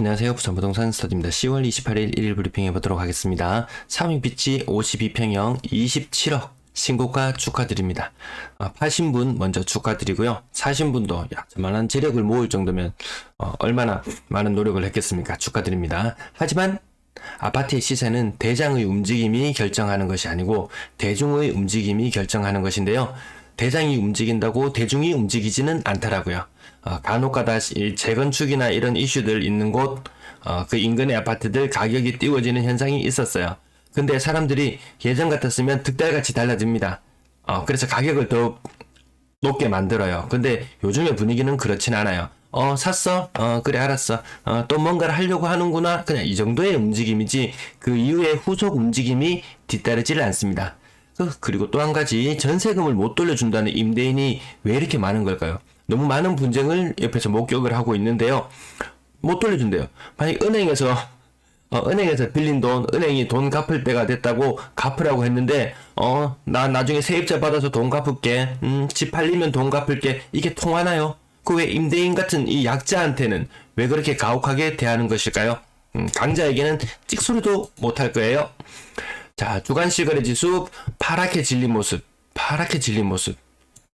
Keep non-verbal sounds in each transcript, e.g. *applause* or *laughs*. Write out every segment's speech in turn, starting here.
안녕하세요. 부산 부동산 스터디입니다. 10월 28일 1일 브리핑 해 보도록 하겠습니다. 사밍비치 52평형 27억 신고가 축하드립니다. 아, 파신 분 먼저 축하드리고요. 사신 분도 야, 저만한 재력을 모을 정도면 어, 얼마나 많은 노력을 했겠습니까? 축하드립니다. 하지만 아파트의 시세는 대장의 움직임이 결정하는 것이 아니고 대중의 움직임이 결정하는 것인데요. 대장이 움직인다고 대중이 움직이지는 않더라고요. 어, 간혹가다 이 재건축이나 이런 이슈들 있는 곳, 어, 그 인근의 아파트들 가격이 띄워지는 현상이 있었어요. 근데 사람들이 예전 같았으면 득달같이 달라집니다. 어, 그래서 가격을 더 높게 만들어요. 근데 요즘의 분위기는 그렇진 않아요. 어, 샀어? 어, 그래, 알았어. 어, 또 뭔가를 하려고 하는구나. 그냥 이 정도의 움직임이지, 그 이후에 후속 움직임이 뒤따르지를 않습니다. 그, 그리고 또 한 가지, 전세금을 못 돌려준다는 임대인이 왜 이렇게 많은 걸까요? 너무 많은 분쟁을 옆에서 목격을 하고 있는데요. 못 돌려준대요. 만약 은행에서 어, 은행에서 빌린 돈, 은행이 돈 갚을 때가 됐다고 갚으라고 했는데, 어, 나 나중에 세입자 받아서 돈 갚을게. 음, 집 팔리면 돈 갚을게. 이게 통하나요? 그 왜 임대인 같은 이 약자한테는 왜 그렇게 가혹하게 대하는 것일까요? 음, 강자에게는 찍소리도 못할 거예요. 자, 주간 실거래 지수 파랗게 질린 모습, 파랗게 질린 모습.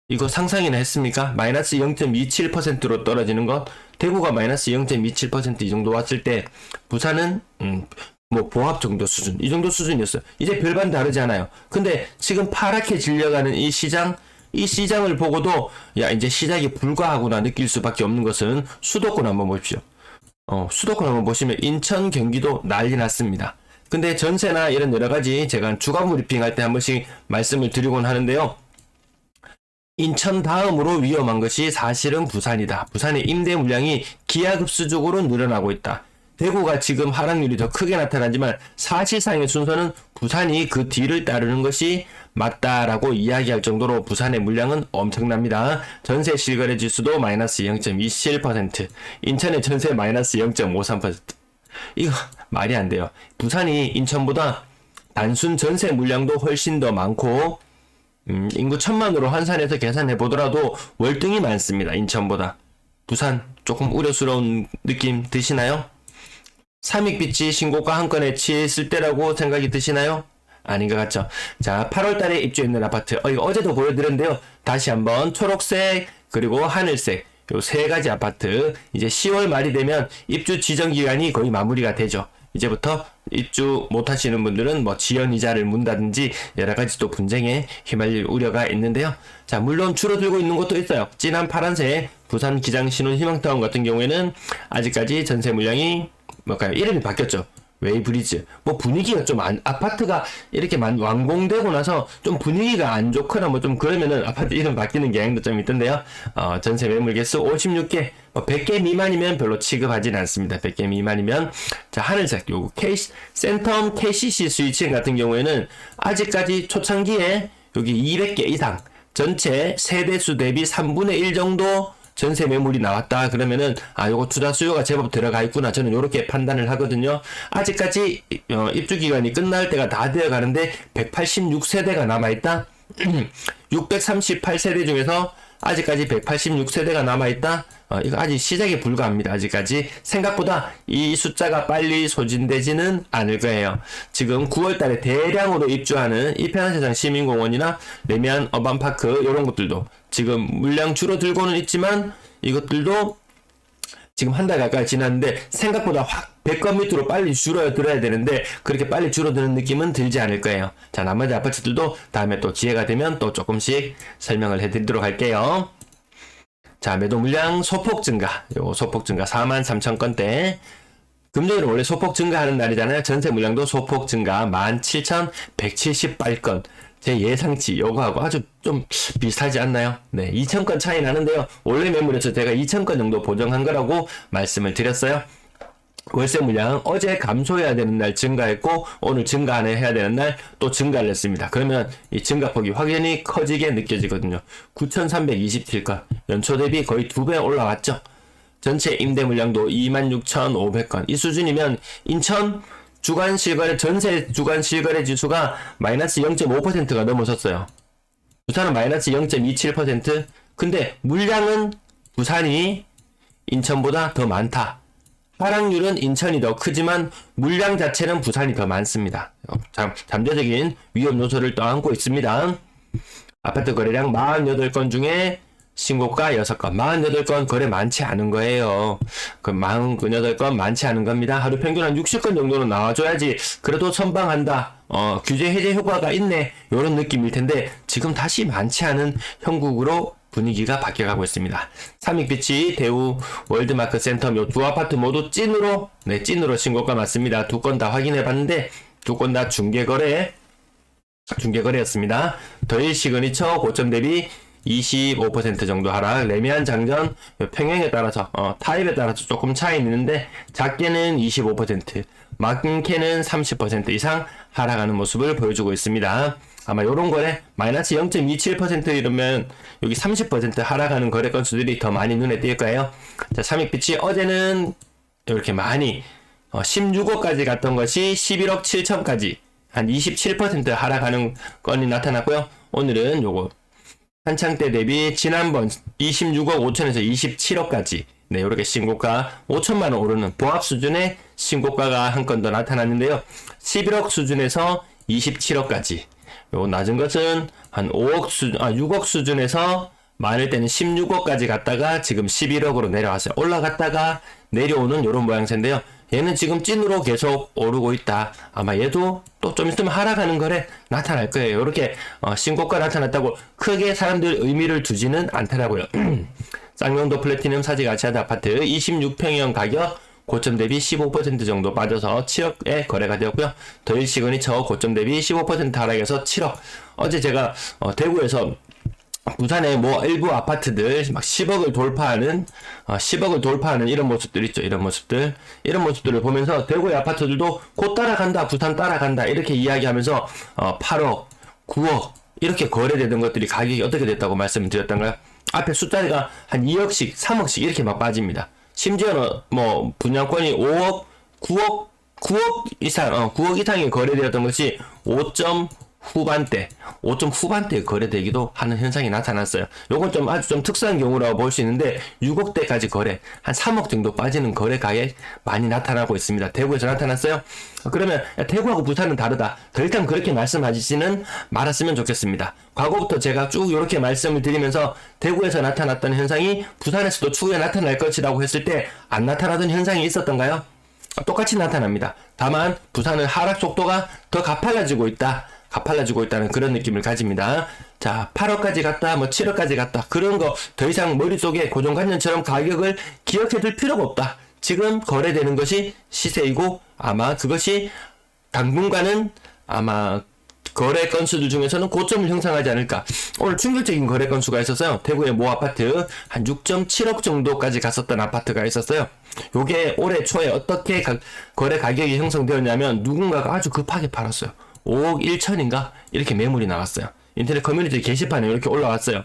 이거 상상이나 했습니까? 마이너스 0.27%로 떨어지는 것. 대구가 마이너스 0.27%이 정도 왔을 때, 부산은, 음, 뭐, 보합 정도 수준. 이 정도 수준이었어요. 이제 별반 다르지 않아요. 근데 지금 파랗게 질려가는 이 시장, 이 시장을 보고도, 야, 이제 시작이 불가하구나 느낄 수밖에 없는 것은 수도권 한번 보십시오. 어, 수도권 한번 보시면 인천, 경기도 난리 났습니다. 근데 전세나 이런 여러 가지 제가 주간 브리핑 할 때 한 번씩 말씀을 드리곤 하는데요. 인천 다음으로 위험한 것이 사실은 부산이다. 부산의 임대 물량이 기하급수적으로 늘어나고 있다. 대구가 지금 하락률이 더 크게 나타나지만 사실상의 순서는 부산이 그 뒤를 따르는 것이 맞다라고 이야기할 정도로 부산의 물량은 엄청납니다. 전세 실거래 지수도 마이너스 0.27%, 인천의 전세 마이너스 0.53%. 이거 말이 안 돼요. 부산이 인천보다 단순 전세 물량도 훨씬 더 많고 음, 인구 천만으로 환산해서 계산해 보더라도 월등히 많습니다. 인천보다. 부산 조금 우려스러운 느낌 드시나요? 삼익빛이 신고가 한 건에 치했을 때라고 생각이 드시나요? 아닌 것 같죠? 자, 8월 달에 입주했는 아파트. 어, 이거 어제도 보여드렸는데요. 다시 한번 초록색, 그리고 하늘색. 요 세 가지 아파트. 이제 10월 말이 되면 입주 지정 기간이 거의 마무리가 되죠. 이제부터 입주 못 하시는 분들은 뭐 지연 이자를 문다든지 여러 가지 또 분쟁에 휘말릴 우려가 있는데요. 자, 물론 줄어들고 있는 것도 있어요. 진한 파란색 부산 기장 신혼 희망타운 같은 경우에는 아직까지 전세 물량이 뭘까요? 이름이 바뀌었죠. 웨이브리즈. 뭐 분위기가 좀 안, 아파트가 이렇게 만, 완공되고 나서 좀 분위기가 안 좋거나 뭐 좀 그러면은 아파트 이름 바뀌는 경향도 좀 있던데요. 어, 전세 매물 개수 56개, 뭐 100개 미만이면 별로 취급하지는 않습니다. 100개 미만이면. 자, 하늘색, 요거 K, 센텀 KCC 스위칭 같은 경우에는 아직까지 초창기에 여기 200개 이상, 전체 세대수 대비 3분의 1 정도 전세 매물이 나왔다. 그러면은 아 요거 투자 수요가 제법 들어가 있구나. 저는 요렇게 판단을 하거든요. 아직까지 어, 입주 기간이 끝날 때가 다 되어 가는데 186세대가 남아 있다. 638세대 *clears throat* 중에서 아직까지 186세대가 남아 있다 어, 이거 아직 시작에 불과합니다 아직까지 생각보다 이 숫자가 빨리 소진되지는 않을 거예요 지금 9월달에 대량으로 입주하는 이편한세상 시민공원이나 레미안 어반파크 이런 것들도 지금 물량 줄어들고는 있지만 이것들도 지금 한 달 가까이 지났는데 생각보다 확 100건 밑으로 빨리 줄어들어야 되는데 그렇게 빨리 줄어드는 느낌은 들지 않을 거예요. 자 나머지 아파트들도 다음에 또 기회가 되면 또 조금씩 설명을 해드리도록 할게요. 자 매도 물량 소폭 증가 요 소폭 증가 4만 3천 건대 금요일은 원래 소폭 증가하는 날이잖아요. 전세 물량도 소폭 증가 17,178건. 제 예상치 요거하고 아주 좀 비슷하지 않나요? 네, 2,000건 차이 나는데요. 원래 매물에서 제가 2,000건 정도 보정한 거라고 말씀을 드렸어요. 월세 물량 어제 감소해야 되는 날 증가했고 오늘 증가 안 해야 되는 날 또 증가를 했습니다. 그러면 이 증가폭이 확연히 커지게 느껴지거든요. 9,327건 연초 대비 거의 두 배 올라왔죠. 전체 임대 물량도 26,500건. 이 수준이면 인천 주간 실거래 전세 주간 실거래 지수가 마이너스 0.5%가 넘어섰어요. 부산은 마이너스 0.27%. 근데 물량은 부산이 인천보다 더 많다. 발행률은 인천이 더 크지만 물량 자체는 부산이 더 많습니다. 어, 잠, 잠재적인 위험 요소를 떠안고 있습니다. 아파트 거래량 48건 중에 신고가 6건, 48건 거래 많지 않은 거예요. 그 48건 많지 않은 겁니다. 하루 평균 한 60건 정도는 나와줘야지 그래도 선방한다. 어, 규제 해제 효과가 있네. 요런 느낌일 텐데 지금 다시 많지 않은 형국으로 분위기가 바뀌어가고 있습니다. 삼익빛이 대우 월드마크 센터 요두 아파트 모두 찐으로 네 찐으로 신고가 맞습니다. 두 건 다 확인해 봤는데 두 건 다 중개 거래 중개거래였습니다. 더일 시그니처 고점 대비 25% 정도 하락, 레미안 장전 평형에 따라서 어, 타입에 따라서 조금 차이 있는데 작게는 25%, 많게는 30% 이상 하락하는 모습을 보여주고 있습니다. 아마 요런 거래 마이너스 0.27% 이러면 여기 30% 하락하는 거래 건수들이 더 많이 눈에 띌 거예요. 자, 삼익빛이 어제는 이렇게 많이 어, 16억까지 갔던 것이 11억 7천까지 한 27% 하락하는 건이 나타났고요. 오늘은 요거 한창 때 대비 지난번 26억 5천에서 27억까지 네, 이렇게 신고가 5천만 원 오르는 보합 수준의 신고가가 한 건 더 나타났는데요. 11억 수준에서 27억까지. 요 낮은 것은 한 5억 수준, 아 6억 수준에서 많을 때는 16억까지 갔다가 지금 11억으로 내려왔어요. 올라갔다가 내려오는 이런 모양새인데요. 얘는 지금 찐으로 계속 오르고 있다. 아마 얘도 또 좀 있으면 하락하는 거래 나타날 거예요. 이렇게 어, 신고가 나타났다고 크게 사람들 의미를 두지는 않더라고요. *clears throat* 쌍용도 플래티넘 사지 가치아드 아파트 26평형 가격 고점 대비 15% 정도 빠져서 7억에 거래가 되었고요. 더일 시그니처 고점 대비 15% 하락해서 7억. 어제 제가 어, 대구에서 부산의 뭐 일부 아파트들 막 10억을 돌파하는 어, 10억을 돌파하는 이런 모습들 있죠 이런 모습들 이런 모습들을 보면서 대구의 아파트들도 곧 따라간다 부산 따라간다 이렇게 이야기하면서 어, 8억 9억 이렇게 거래되던 것들이 가격이 어떻게 됐다고 말씀을 드렸던가요 앞에 숫자가 한 2억씩 3억씩 이렇게 막 빠집니다 심지어는 뭐 분양권이 5억 9억 9억 이상 어, 9억 이상이 거래되었던 것이 5점 후반대, 5점 후반대에 거래되기도 하는 현상이 나타났어요. 요건 좀 아주 좀 특수한 경우라고 볼 수 있는데 6억대까지 거래, 한 3억 정도 빠지는 거래 가액 많이 나타나고 있습니다. 대구에서 나타났어요. 그러면 야, 대구하고 부산은 다르다. 더 일단 그렇게 말씀하시지는 말았으면 좋겠습니다. 과거부터 제가 쭉 이렇게 말씀을 드리면서 대구에서 나타났던 현상이 부산에서도 추후에 나타날 것이라고 했을 때 안 나타나던 현상이 있었던가요? 똑같이 나타납니다. 다만 부산은 하락 속도가 더 가팔라지고 있다. 가팔라지고 있다는 그런 느낌을 가집니다. 자, 8억까지 갔다, 뭐 7억까지 갔다. 그런 거 더 이상 머릿속에 고정관념처럼 가격을 기억해 둘 필요가 없다. 지금 거래되는 것이 시세이고 아마 그것이 당분간은 아마 거래 건수들 중에서는 고점을 형성하지 않을까. 오늘 충격적인 거래 건수가 있었어요. 대구의 모 아파트 한 6.7억 정도까지 갔었던 아파트가 있었어요. 요게 올해 초에 어떻게 가- 거래 가격이 형성되었냐면 누군가가 아주 급하게 팔았어요. 5억 1천인가? 이렇게 매물이 나왔어요. 인터넷 커뮤니티 게시판에 이렇게 올라왔어요.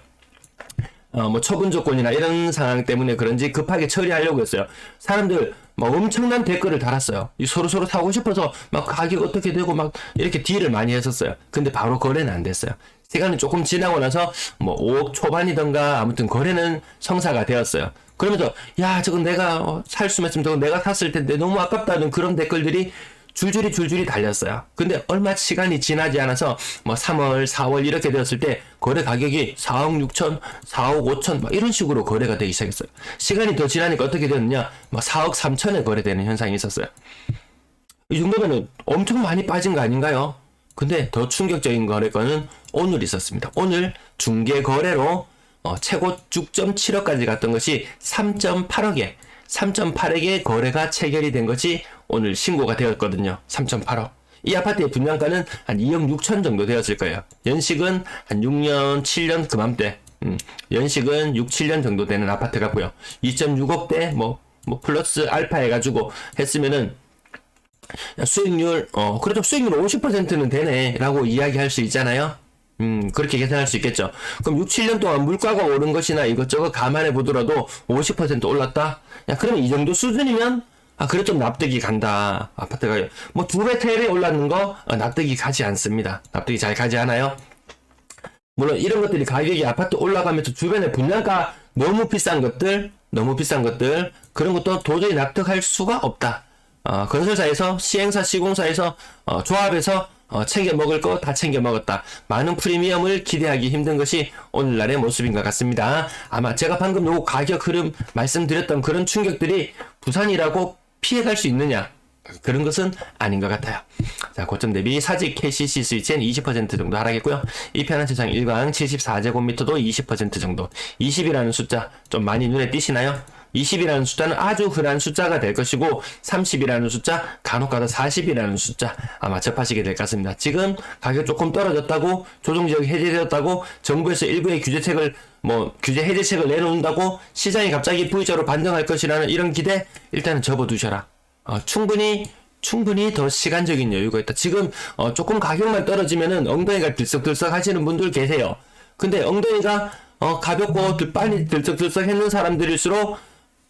어, 뭐 처분 조건이나 이런 상황 때문에 그런지 급하게 처리하려고 했어요. 사람들 막 엄청난 댓글을 달았어요. 이 서로 서로 사고 싶어서 막 가격 어떻게 되고 막 이렇게 딜을 많이 했었어요. 근데 바로 거래는 안 됐어요. 시간이 조금 지나고 나서 뭐 5억 초반이던가 아무튼 거래는 성사가 되었어요. 그러면서 야 저건 내가 어, 살 수만 있으면 저건 내가 샀을 텐데 너무 아깝다는 그런 댓글들이 줄줄이 줄줄이 달렸어요. 근데 얼마 시간이 지나지 않아서 뭐 3월, 4월 이렇게 되었을 때 거래 가격이 4억 6천, 4억 5천 막 이런 식으로 거래가 되기 시작했어요. 시간이 더 지나니까 어떻게 되느냐? 막 4억 3천에 거래되는 현상이 있었어요. 이 정도면은 엄청 많이 빠진 거 아닌가요? 근데 더 충격적인 거래건은 오늘 있었습니다. 오늘 중개 거래로 어, 최고 6.7억까지 갔던 것이 3.8억에 3.8억의 거래가 체결이 된 것이 오늘 신고가 되었거든요. 3.8억. 이 아파트의 분양가는 한 2억 6천 정도 되었을 거예요. 연식은 한 6년, 7년 그맘때. 음, 연식은 6, 7년 정도 되는 아파트 같고요. 2.6억대 뭐, 뭐 플러스 알파 해가지고 했으면은 야, 수익률, 어, 그래도 수익률 50%는 되네. 라고 이야기할 수 있잖아요. 음, 그렇게 계산할 수 있겠죠. 그럼 6, 7년 동안 물가가 오른 것이나 이것저것 감안해 보더라도 50% 올랐다? 야, 그러면 이 정도 수준이면, 아, 그래 좀 납득이 간다. 아파트가, 뭐, 두 배, 세배 올랐는 거, 어, 납득이 가지 않습니다. 납득이 잘 가지 않아요? 물론 이런 것들이 가격이 아파트 올라가면서 주변에 분양가 너무 비싼 것들 너무 비싼 것들 그런 것도 도저히 납득할 수가 없다. 어, 건설사에서 시행사 시공사에서 어, 조합에서 어, 챙겨 먹을 거 다 챙겨 먹었다. 많은 프리미엄을 기대하기 힘든 것이 오늘날의 모습인 것 같습니다. 아마 제가 방금 요 가격 흐름 말씀드렸던 그런 충격들이 부산이라고 피해갈 수 있느냐? 그런 것은 아닌 것 같아요. 자, 고점 대비 사직 KCC 스위치는 20% 정도 하락했고요. 이 편한 세상 일광 74제곱미터도 20% 정도. 20이라는 숫자 좀 많이 눈에 띄시나요? 20이라는 숫자는 아주 흔한 숫자가 될 것이고 30이라는 숫자, 간혹가다 40이라는 숫자 아마 접하시게 될 것 같습니다. 지금 가격 조금 떨어졌다고 조정지역이 해제되었다고 정부에서 일부의 규제책을 뭐 규제 해제책을 내놓는다고 시장이 갑자기 V자로 반등할 것이라는 이런 기대 일단은 접어두셔라. 어, 충분히 충분히 더 시간적인 여유가 있다. 지금 어, 조금 가격만 떨어지면은 엉덩이가 들썩들썩 하시는 분들 계세요. 근데 엉덩이가 어, 가볍고 들- 빨리 들썩들썩 했는 사람들일수록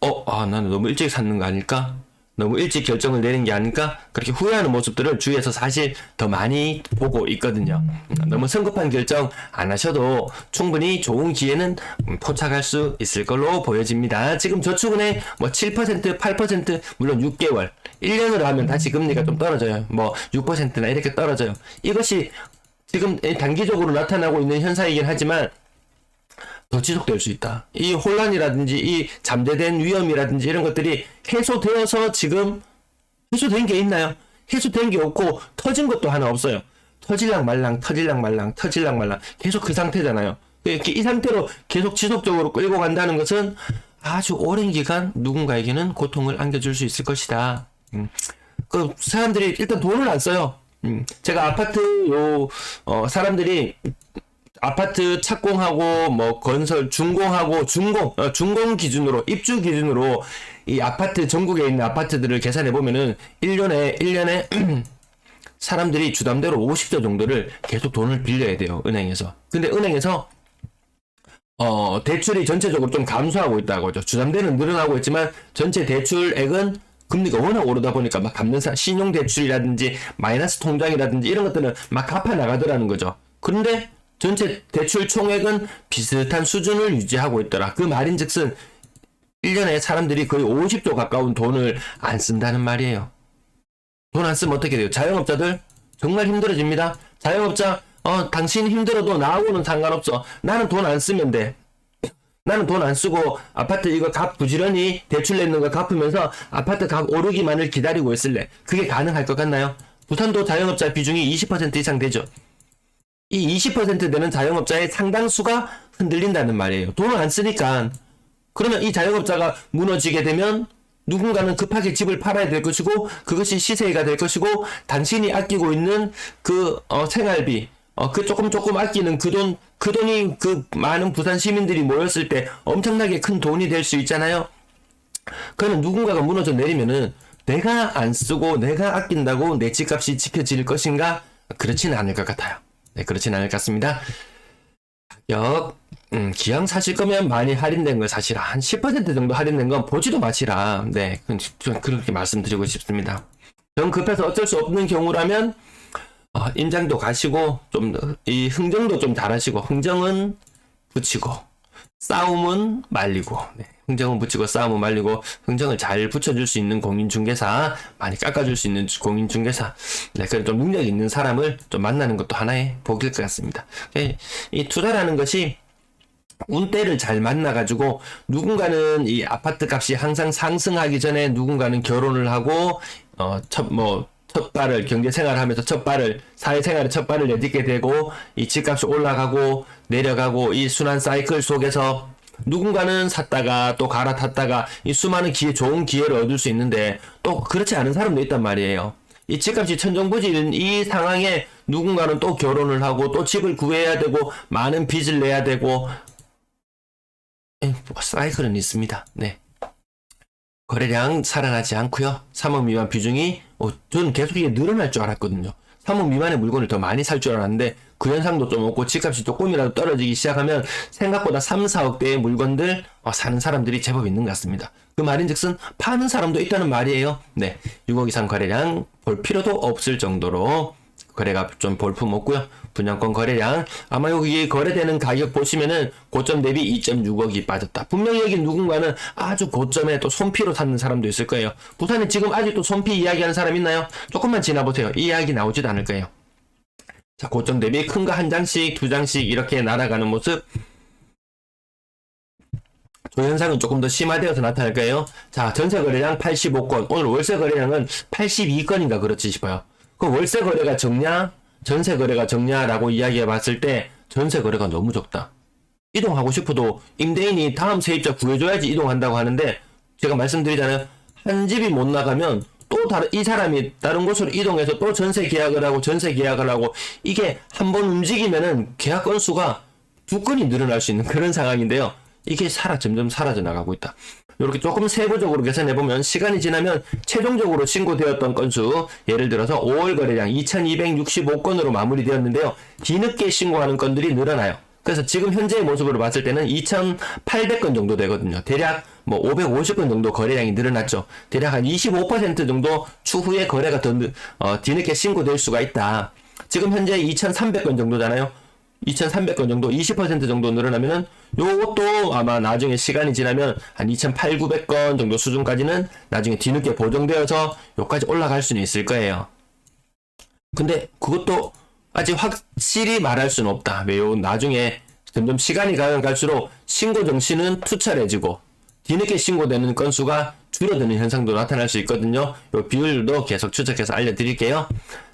어, 아, 나는 너무 일찍 샀는 거 아닐까? 너무 일찍 결정을 내린 게 아닐까? 그렇게 후회하는 모습들을 주위에서 사실 더 많이 보고 있거든요. 음, 너무 성급한 결정 안 하셔도 충분히 좋은 기회는 음, 포착할 수 있을 걸로 보여집니다. 지금 저축은행 뭐 7%, 8%, 물론 6개월, 1년으로 하면 다시 금리가 좀 떨어져요. 뭐 6%나 이렇게 떨어져요. 이것이 지금 단기적으로 나타나고 있는 현상이긴 하지만 더 지속될 수 있다. 이 혼란이라든지 이 잠재된 위험이라든지 이런 것들이 해소되어서 지금 해소된 게 있나요? 해소된 게 없고 터진 것도 하나 없어요. 터질랑 말랑 터질랑 말랑 터질랑 말랑 계속 그 상태잖아요. 이렇게 이 상태로 계속 지속적으로 끌고 간다는 것은 아주 오랜 기간 누군가에게는 고통을 안겨줄 수 있을 것이다. 음. 그 사람들이 일단 돈을 안 써요. 음. 제가 아파트 요 어, 사람들이 아파트 착공하고 뭐 건설 준공하고 준공 어, 준공 기준으로 입주 기준으로 이 아파트 전국에 있는 아파트들을 계산해 보면은 1년에 1년에 *clears throat* 사람들이 주담대로 50조 정도를 계속 돈을 빌려야 돼요 은행에서. 근데 은행에서 어 대출이 전체적으로 좀 감소하고 있다고 하죠. 주담대는 늘어나고 있지만 전체 대출액은 금리가 워낙 오르다 보니까 막 갚는 신용 대출이라든지 마이너스 통장이라든지 이런 것들은 막 갚아 나가더라는 거죠. 그런데 전체 대출 총액은 비슷한 수준을 유지하고 있더라. 그 말인즉슨 1년에 사람들이 거의 50조 가까운 돈을 안 쓴다는 말이에요. 돈 안 쓰면 어떻게 돼요? 자영업자들 정말 힘들어집니다. 자영업자 어 당신 힘들어도 나하고는 상관없어. 나는 돈 안 쓰면 돼. 나는 돈 안 쓰고 아파트 이거 값 부지런히 대출 내는 거 갚으면서 아파트 값 오르기만을 기다리고 있을래. 그게 가능할 것 같나요? 부산도 자영업자 비중이 20% 이상 되죠. 이 20% 되는 자영업자의 상당수가 흔들린다는 말이에요. 돈을 안 쓰니까. 그러면 이 자영업자가 무너지게 되면 누군가는 급하게 집을 팔아야 될 것이고 그것이 시세가 될 것이고 당신이 아끼고 있는 그 어, 생활비 어, 그 조금 조금 아끼는 그 돈, 그 돈이 그 많은 부산 시민들이 모였을 때 엄청나게 큰 돈이 될 수 있잖아요. 그러면 누군가가 무너져 내리면은 내가 안 쓰고 내가 아낀다고 내 집값이 지켜질 것인가? 그렇지는 않을 것 같아요. 네, 그렇진 않을 것 같습니다. 가격, 음, 기왕 사실 거면 많이 할인된 걸 사시라. 한 10% 정도 할인된 건 보지도 마시라. 네, 그- 좀 그렇게 말씀드리고 싶습니다. 정 급해서 어쩔 수 없는 경우라면, 어, 임장도 가시고, 좀, 이 흥정도 좀 잘하시고, 흥정은 붙이고, 싸움은 말리고, 네. 흥정은 붙이고 싸움은 말리고 흥정을 잘 붙여줄 수 있는 공인중개사 많이 깎아줄 수 있는 공인중개사 네, 그런 좀 능력 있는 사람을 좀 만나는 것도 하나의 복일 것 같습니다. 예, 이 투자라는 것이 운때를 잘 만나가지고 누군가는 이 아파트 값이 항상 상승하기 전에 누군가는 결혼을 하고 어첫뭐 첫 발을 경제 생활하면서 첫 발을 사회 생활의 첫 발을 내딛게 되고 이 집값이 올라가고 내려가고 이 순환 사이클 속에서 누군가는 샀다가 또 갈아탔다가 이 수많은 기회 좋은 기회를 얻을 수 있는데 또 그렇지 않은 사람도 있단 말이에요. 이 집값이 천정부지인 이 상황에 누군가는 또 결혼을 하고 또 집을 구해야 되고 많은 빚을 내야 되고 에, 뭐 사이클은 있습니다. 네. 거래량 살아나지 않고요. 3억 미만 비중이 어, 저는 계속 이게 늘어날 줄 알았거든요. 3억 미만의 물건을 더 많이 살 줄 알았는데 그 현상도 좀 없고 집값이 조금이라도 떨어지기 시작하면 생각보다 3, 4억대의 물건들 어, 사는 사람들이 제법 있는 것 같습니다. 그 말인즉슨 파는 사람도 있다는 말이에요. 네, 6억 이상 거래량 볼 필요도 없을 정도로 거래가 좀 볼품 없고요. 분양권 거래량 아마 여기 거래되는 가격 보시면은 고점 대비 2.6억이 빠졌다. 분명히 여기 누군가는 아주 고점에 또 손피로 샀는 사람도 있을 거예요. 부산에 지금 아직도 손피 이야기하는 사람 있나요? 조금만 지나보세요. 이 이야기 나오지도 않을 거예요. 자, 고점 대비 큰 거 한 장씩, 두 장씩 이렇게 날아가는 모습. 조 현상은 조금 더 심화되어서 나타날 거예요. 자, 전세 거래량 85건. 오늘 월세 거래량은 82건인가 그렇지 싶어요. 그 월세 거래가 적냐? 전세 거래가 적냐라고 이야기해 봤을 때 전세 거래가 너무 적다. 이동하고 싶어도 임대인이 다음 세입자 구해줘야지 이동한다고 하는데 제가 말씀드리자면 한 집이 못 나가면 또 다른 이 사람이 다른 곳으로 이동해서 또 전세 계약을 하고 전세 계약을 하고 이게 한 번 움직이면은 계약 건수가 두 건이 늘어날 수 있는 그런 상황인데요. 이게 사라 점점 사라져 나가고 있다. 이렇게 조금 세부적으로 계산해 보면 시간이 지나면 최종적으로 신고되었던 건수 예를 들어서 5월 거래량 2,265건으로 마무리되었는데요. 뒤늦게 신고하는 건들이 늘어나요. 그래서 지금 현재의 모습으로 봤을 때는 2,800건 정도 되거든요. 대략 뭐 550건 정도 거래량이 늘어났죠. 대략 한 25% 정도 추후에 거래가 더 늦- 어, 뒤늦게 신고될 수가 있다. 지금 현재 2,300건 정도잖아요. 2,300건 정도, 20% 정도 늘어나면은 요것도 아마 나중에 시간이 지나면 한 2,800, 900건 정도 수준까지는 나중에 뒤늦게 보정되어서 요까지 올라갈 수는 있을 거예요. 근데 그것도 아직 확실히 말할 수는 없다. 왜요? 나중에 점점 시간이 가면 갈수록 신고 정신은 투철해지고 뒤늦게 신고되는 건수가 줄어드는 현상도 나타날 수 있거든요. 요 비율도 계속 추적해서 알려드릴게요.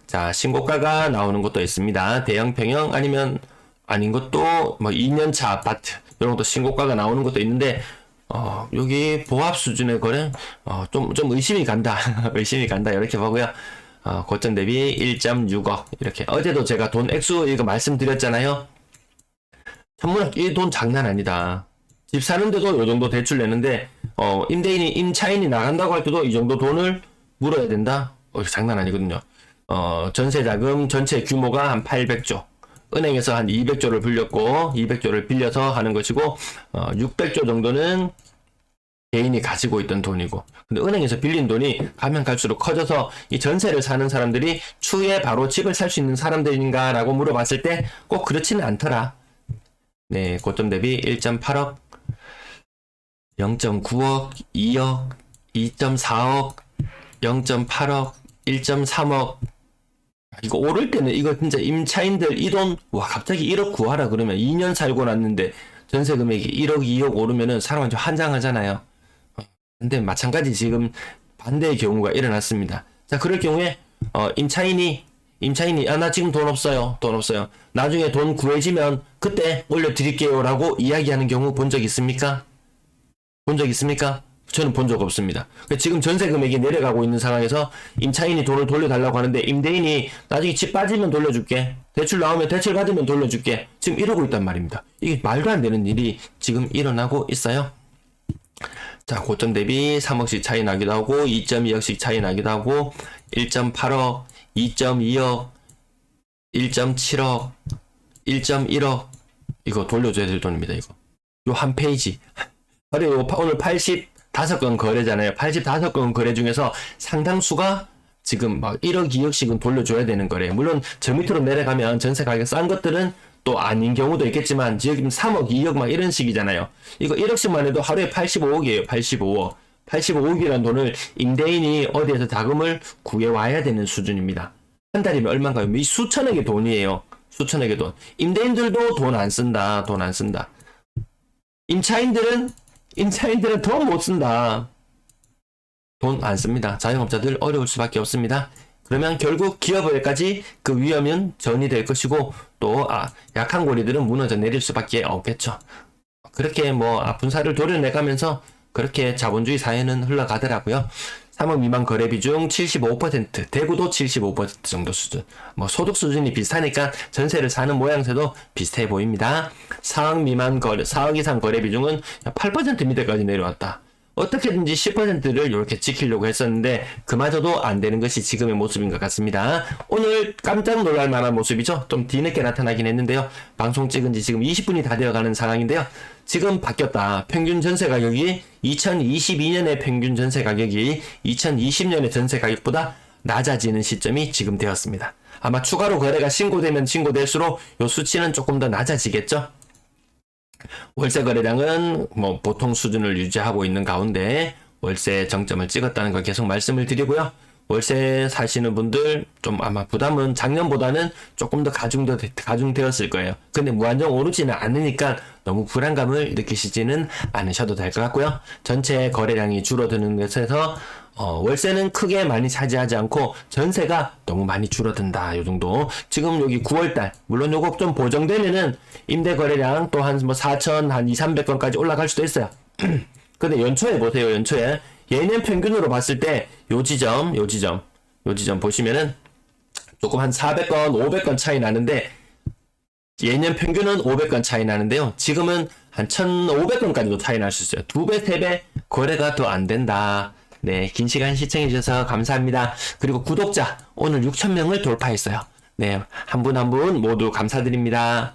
자, 신고가가 나오는 것도 있습니다. 대형 평형 아니면 아닌 것도 뭐 2년차 아파트 이런 것도 신고가가 나오는 것도 있는데 어, 여기 보합 수준의 거래 어, 좀, 좀 의심이 간다. *laughs* 의심이 간다. 이렇게 보고요. 어, 고점 대비 1.6억 이렇게 어제도 제가 돈 액수 이거 말씀드렸잖아요. 천문학 이 돈 장난 아니다. 집 사는데도 이 정도 대출 내는데 어, 임대인이 임차인이 나간다고 할 때도 이 정도 돈을 물어야 된다. 어, 장난 아니거든요. 어, 전세 자금 전체 규모가 한 800조. 은행에서 한 200조를 빌렸고 200조를 빌려서 하는 것이고 어, 600조 정도는 개인이 가지고 있던 돈이고 근데 은행에서 빌린 돈이 가면 갈수록 커져서 이 전세를 사는 사람들이 추후에 바로 집을 살 수 있는 사람들인가 라고 물어봤을 때 꼭 그렇지는 않더라. 네, 고점 대비 1.8억, 0.9억, 2억, 2.4억, 0.8억, 1.3억. 이거 오를 때는 이거 진짜 임차인들 이 돈, 와, 갑자기 1억 구하라 그러면 2년 살고 났는데 전세 금액이 1억, 2억 오르면은 사람은 좀 환장하잖아요. 어, 근데 마찬가지 지금 반대의 경우가 일어났습니다. 자, 그럴 경우에, 어, 임차인이, 임차인이, 아, 나 지금 돈 없어요. 돈 없어요. 나중에 돈 구해지면 그때 올려드릴게요. 라고 이야기하는 경우 본 적 있습니까? 본 적 있습니까? 저는 본 적 없습니다. 그러니까 지금 전세 금액이 내려가고 있는 상황에서 임차인이 돈을 돌려달라고 하는데 임대인이 나중에 집 빠지면 돌려줄게. 대출 나오면 대출 받으면 돌려줄게. 지금 이러고 있단 말입니다. 이게 말도 안 되는 일이 지금 일어나고 있어요. 자, 고점 대비 3억씩 차이 나기도 하고 2.2억씩 차이 나기도 하고 1.8억, 2.2억, 1.7억, 1.1억 이거 돌려줘야 될 돈입니다. 이거 요 한 페이지. *laughs* 그리고 오늘 85건 거래잖아요. 85건 거래 중에서 상당수가 지금 막 1억, 2억씩은 돌려줘야 되는 거래요. 물론 저 밑으로 내려가면 전세 가격 싼 것들은 또 아닌 경우도 있겠지만 지금 3억, 2억 막 이런 식이잖아요. 이거 1억씩만 해도 하루에 85억이에요. 85억. 85억이라는 돈을 임대인이 어디에서 자금을 구해와야 되는 수준입니다. 한 달이면 얼마인가요? 이 수천억의 돈이에요. 수천억의 돈. 임대인들도 돈 안 쓴다. 돈 안 쓴다. 임차인들은 임차인들은 더못 쓴다. 돈 안 씁니다. 자영업자들 어려울 수밖에 없습니다. 그러면 결국 기업에까지 그 위험은 전이 될 것이고 또 아, 약한 고리들은 무너져 내릴 수밖에 없겠죠. 그렇게 뭐 아픈 살을 도려내가면서 그렇게 자본주의 사회는 흘러가더라고요. 3억 미만 거래 비중 75%, 대구도 75% 정도 수준. 뭐 소득 수준이 비슷하니까 전세를 사는 모양새도 비슷해 보입니다. 4억 미만 거래, 4억 이상 거래 비중은 8% 미대까지 내려왔다. 어떻게든지 10%를 이렇게 지키려고 했었는데 그마저도 안 되는 것이 지금의 모습인 것 같습니다. 오늘 깜짝 놀랄 만한 모습이죠. 좀 뒤늦게 나타나긴 했는데요. 방송 찍은 지 지금 20분이 다 되어가는 상황인데요. 지금 바뀌었다. 평균 전세 가격이 2022년의 평균 전세 가격이 2020년의 전세 가격보다 낮아지는 시점이 지금 되었습니다. 아마 추가로 거래가 신고되면 신고될수록 요 수치는 조금 더 낮아지겠죠? 월세 거래량은 뭐 보통 수준을 유지하고 있는 가운데 월세 정점을 찍었다는 걸 계속 말씀을 드리고요. 월세 사시는 분들 좀 아마 부담은 작년보다는 조금 더 가중되, 가중되었을 거예요. 근데 무한정 오르지는 않으니까 너무 불안감을 느끼시지는 않으셔도 될 것 같고요. 전체 거래량이 줄어드는 것에서 어, 월세는 크게 많이 차지하지 않고 전세가 너무 많이 줄어든다. 요 정도. 지금 여기 9월달 물론 요거 좀 보정되면은 임대 거래량 또 한 뭐 4천 한 2, 300건까지 올라갈 수도 있어요. *clears throat* 근데 연초에 보세요. 연초에 예년 평균으로 봤을 때 요 지점, 요 지점, 요 지점 보시면은 조금 한 400건, 500건 차이 나는데 예년 평균은 500건 차이 나는데요. 지금은 한 1,500건까지도 차이 날 수 있어요. 두 배, 세 배 거래가 더 안 된다. 네, 긴 시간 시청해 주셔서 감사합니다. 그리고 구독자 오늘 6,000명을 돌파했어요. 네, 한 분 한 분 모두 감사드립니다.